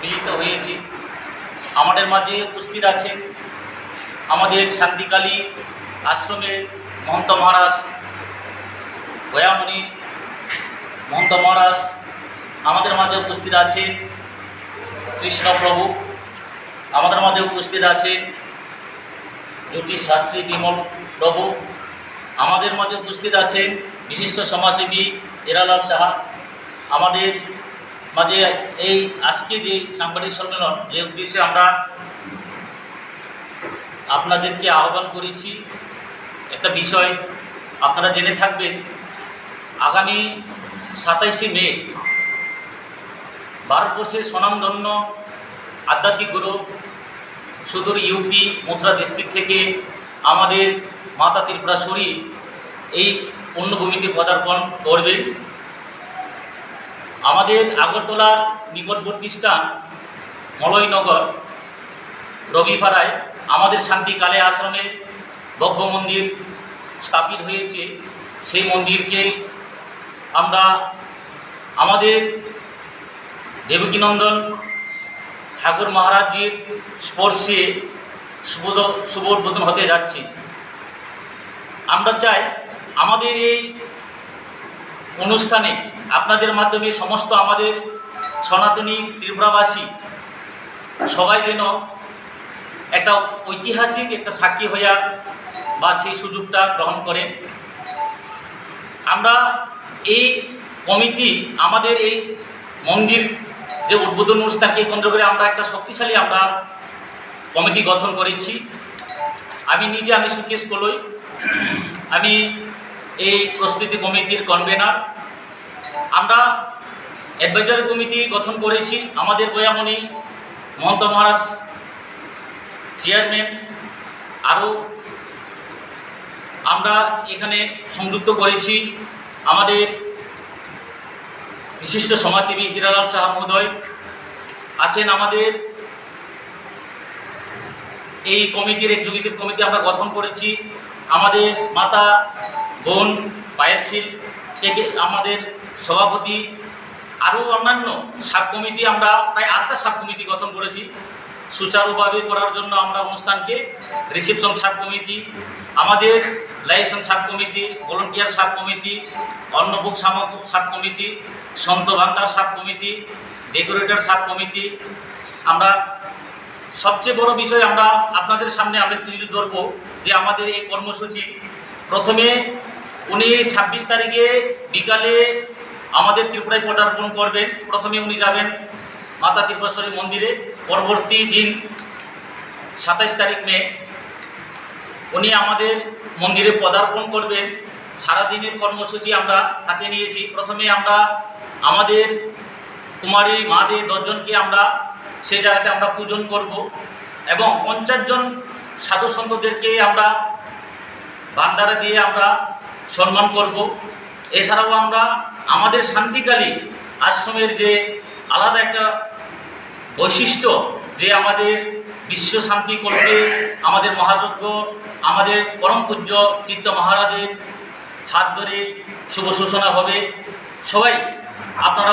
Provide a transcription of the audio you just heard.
মিলিত হয়েছি। আমাদের মাঝে উপস্থিত আছে আমাদের শান্তিকালী আশ্রমের মহন্ত মহারাজ গয়ামণি মহন্ত মহারাজ, আমাদের মাঝে উপস্থিত আছেন কৃষ্ণপ্রভু, আমাদের মাঝে উপস্থিত আছেন জ্যোতিষ শাস্ত্রী বিমল প্রভু, আমাদের মাঝে উপস্থিত আছেন বিশিষ্ট সমাজসেবী এরালাল সাহা, আমাদের মাঝে এই আজকে যে সাংবাদিক সম্মেলন যে উদ্দেশ্যে আমরা আপনাদেরকে আহ্বান করেছি। একটা বিষয় আপনারা জেনে থাকবেন, আগামী সাতাইশে মে ভারতবর্ষের স্বনামধন্য আধ্যাত্মিক গুরু সুদূর ইউপি মথুরা ডিস্ট্রিক্ট থেকে আমাদের মাতা ত্রিপুরা ত্রিপুরাশ্বরী এই পুণ্যভূমিতে পদার্পণ করবেন। আমাদের আগরতলার নিকটবর্তী স্থান মলয়নগর, রবিপাড়ায় আমাদের শান্তি কালে আশ্রমে ভব্য মন্দির স্থাপিত হয়েছে। সেই মন্দিরকে আমরা আমাদের দেবকীনন্দন ঠাকুর মহারাজজির স্পর্শে শুভদ শুভ উদ্বোধন হতে যাচ্ছি। আমরা চাই আমাদের এই অনুষ্ঠানে আপনাদের মাধ্যমে সমস্ত আমাদের সনাতনী ত্রিপুরাবাসী সবাই যেন একটা ঐতিহাসিক একটা সাক্ষী হইয়া বা সেই সুযোগটা গ্রহণ করেন। আমরা এই কমিটি, আমাদের এই মন্দির যে উদ্বোধন অনুষ্ঠানকে কেন্দ্র করে আমরা একটা শক্তিশালী আমরা কমিটি গঠন করেছি। আমি নিজে আমি সুকেশ কলই। আমি এই প্রস্তুতি কমিটির কনভেনার অ্যাডভাইজারি কমিটি গঠন করেছি। আমাদের গোয়ামণি মহন্ত মহারাজ চেয়ারম্যান আরও আমরা এখানে সংযুক্ত করেছি। আমাদের বিশিষ্ট সমাজসেবী হিরালাল সাহা মহোদয় আছেন আমাদের। এই কমিটির এক্সিকিউটিভ কমিটি আমরা গঠন করেছি। আমাদের মাতা, বোন পায়েলশীল থেকে আমাদের সভাপতি আরও অন্যান্য সাব কমিটি আমরা প্রায় আটটা সাব কমিটি গঠন করেছি। সুচারুভাবে করার জন্য আমরা অনুষ্ঠানকে রিসেপশন সাব কমিটি আমাদের licence sub committee volunteer sub committee অন্নভোগ সামগ্রী সাব কমিটি সন্ত ভান্ডার sub committee decorator sub committee আমরা সবচেয়ে বড় বিষয় আমরা আপনাদের সামনে আমরা তুলে ধরব যে আমাদের এই কর্মসূচি প্রথমে উনি ছাব্বিশ তারিখে বিকালে আমাদের ত্রিপুরায় পদার্পণ করবেন। প্রথমে উনি যাবেন মাতা ত্রিপুরেশ্বরী মন্দিরে। পরবর্তী দিন সাতাইশ তারিখ মে উনি আমাদের মন্দিরে পদার্পণ করবেন। সারাদিনের কর্মসূচি আমরা হাতে নিয়েছি। প্রথমে আমরা আমাদের কুমারী মাদের দশজনকে আমরা সেই জায়গাতে আমরা পূজন করব এবং পঞ্চাশ জন সাধু সন্তদেরকে আমরা ভান্ডারা দিয়ে আমরা সম্মান করব। এছাড়াও আমরা আমাদের শান্তিকালী আশ্রমের যে আলাদা একটা বৈশিষ্ট্য যে আমাদের বিশ্ব শান্তি করবে, আমাদের মহাযজ্ঞ, আমাদের পরম পূজ্য চিত্ত মহারাজের হাত ধরে শুভ সূচনা হবে। সবাই আপনারা